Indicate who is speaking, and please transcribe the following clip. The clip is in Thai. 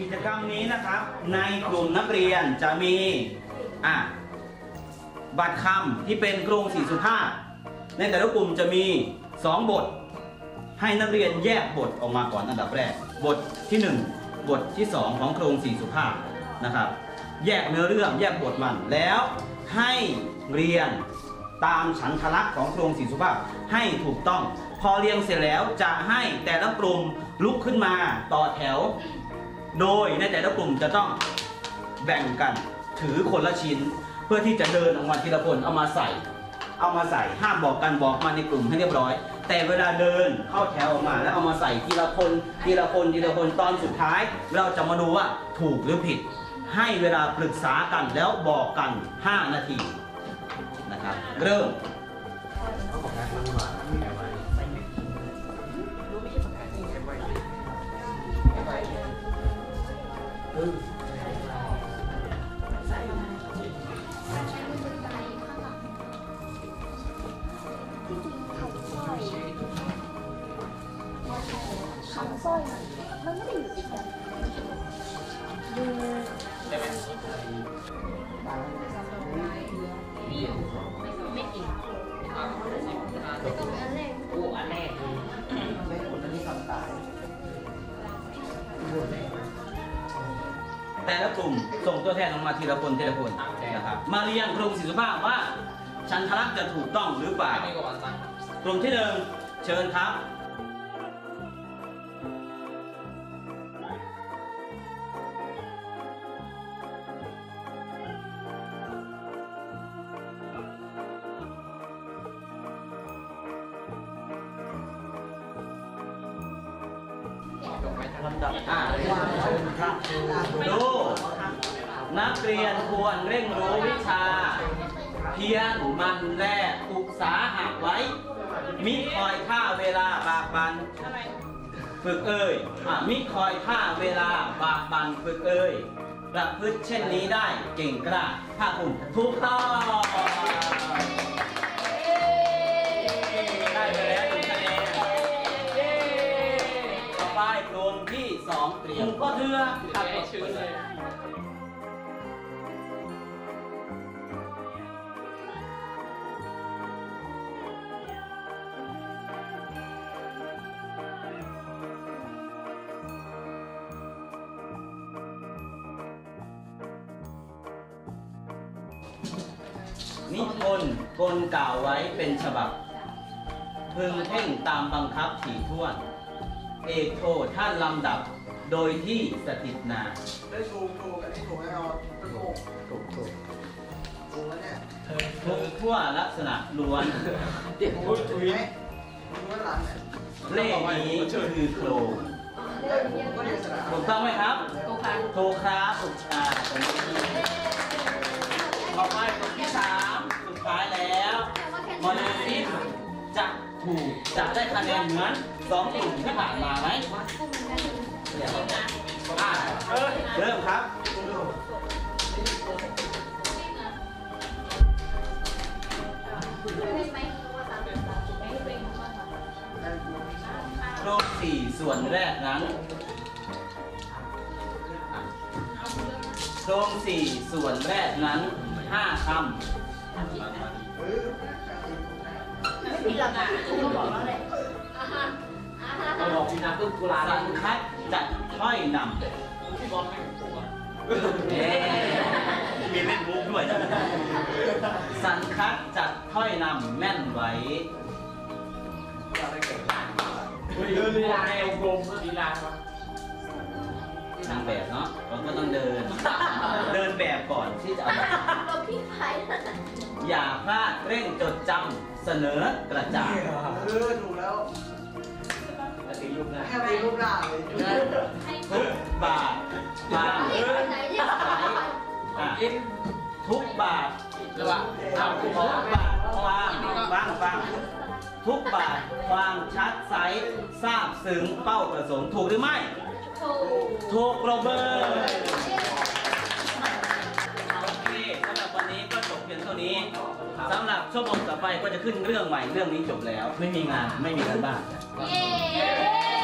Speaker 1: กิจกรรมนี้นะครับ ในกลุ่มนักเรียนจะมีอะบัตรคำที่เป็นกรงศรีสุภาพ ในแต่ละกลุ่มจะมี 2 บท ให้นักเรียนแยกบทออกมาก่อนอันดับแรก บทที่ 1 บทที่ 2 ของโครงสีสุภาพนะครับ แยกเนื้อเรื่องแยกบทมันแล้วให้เรียนตามฉันทลักษณ์ของโครงสีสุภาพให้ถูกต้อง พอเรียงเสร็จแล้วจะให้แต่ละกลุ่มลุกขึ้นมาต่อแถว โดยในแต่ละกลุ่มจะต้องแบ่งกันถือคนละชิ้น เพื่อที่จะเดินออกมาทีละคนเอามาใส่ เอามาใส่ห้ามบอกกันบอกมาในกลุ่มให้เรียบร้อย แต่เวลาเดินเข้าแถวออกมา แล้วเอามาใส่ทีละคนทีละคนทีละคนตอนสุดท้าย เราจะมาดูว่าถูกหรือผิด ให้เวลาปรึกษากันแล้วบอกกัน 5 นาทีนะครับเริ่ม
Speaker 2: ค แต่
Speaker 1: ละกลุ่มส่งตัวแทนออกมาทีละคนทีละคนนะครับมาเรียงกลุ่มศิลปะว่าชันทลักษณ์จะถูกต้องหรือเปล่า
Speaker 3: ไม่ก่อนตั้ง
Speaker 1: กลุ่มที่หนึ่งเชิญครับ
Speaker 3: จบไปทั้ง
Speaker 1: ลำดับอ่าเชิญครับดู นักเรียนควรเร่งรู้วิชา เพียรมันแลอุตสาหะไว้ มิคอยท่าเวลาบากบัน ฝึกเอ่ยมิคอยท่าเวลาบากบันฝึกเอ่ยประพฤติเช่นนี้ได้เก่งกล้าภาคภูมิถูกต้องได้ไปแล้วหนึ่งคะแนนต่อไปกลุ่มที่สองเตรียมก็เถือ
Speaker 3: ตัดชื่อเลย
Speaker 1: นิพนธ์กลกล่าวไว้เป็นฉบับ พึงเพ่งตามบังคับถี่ถ้วน เอกโทท่านลำดับโดยที่สถิตนา
Speaker 4: ได้ถูกถูกอันนี้ถูกแน่นอนถูก
Speaker 1: ถูกถูก
Speaker 4: ถูกแล้วเนี่ย
Speaker 1: ทุกทั่วลักษณะล้วน
Speaker 3: เด็กพูด
Speaker 4: ถูกไหมถูกว่าหลังเนี่ย
Speaker 1: เลขนี้คือโครง
Speaker 4: ถูก
Speaker 1: ต้องไหมครับ
Speaker 2: โอคัน
Speaker 1: ถูกครับถูกอ่าตรงนี้ต่อ ไปคนที่สามสุดท้ายแล้วมาดูที่จะถูกจะได้คะแนนเหมือนสองกลุ่มที่ผ่านมาไหมอ่าเริ่มครับโครงสี่ส่วนแรกนั้น โครงสี่ส่วนแรกนั้นห้าค
Speaker 4: เออ
Speaker 2: ไม่ผิดหรอกนะครูก็บอกแล้วแหละ
Speaker 3: เราบอกพี่นะปุ๊บกูลา
Speaker 1: สังคัดจัดถ้อยน
Speaker 3: พี่บอลไม่ถูกอะำ
Speaker 1: เอ๊มีเล่นมุกด้วยสังคัดจัดถ้อยนำแม่นไว้
Speaker 3: ลีลาในองค์กลมลีลาครับ
Speaker 1: นางแบบเนาะ ก็ต้องเดิน เดินแบบก่อนที่จะเอาแบบ
Speaker 2: เราพี่ไผ่
Speaker 1: อย่าพลาดเร่งจดจำเสนอกระจ่าง
Speaker 4: เออถูกแล้ว
Speaker 3: แล้วตีลูกนะ
Speaker 4: แค่ตีรูปหน้าเลย
Speaker 1: ทุกบาทความ
Speaker 2: ไหนเนี่ย
Speaker 1: อะ
Speaker 3: กิน
Speaker 1: ทุกบาท
Speaker 3: หรือว่าเอา
Speaker 1: ทุ
Speaker 3: คุณ
Speaker 1: ก
Speaker 3: พ่อบา
Speaker 1: ทความฟังฟังทุกบาทความชัดใสทราบซึ้งเป้าประสงค์ถูกหรือไม่
Speaker 2: ถูก
Speaker 1: โรเบิร์ตโอเคสำหรับวันนี้ก็จบเพียงเท่านี้สำหรับชั่วโมงต่อไปก็จะขึ้นเรื่องใหม่เรื่องนี้จบแล้ว ไม่มีงานไม่มีการบ้าน
Speaker 2: เย้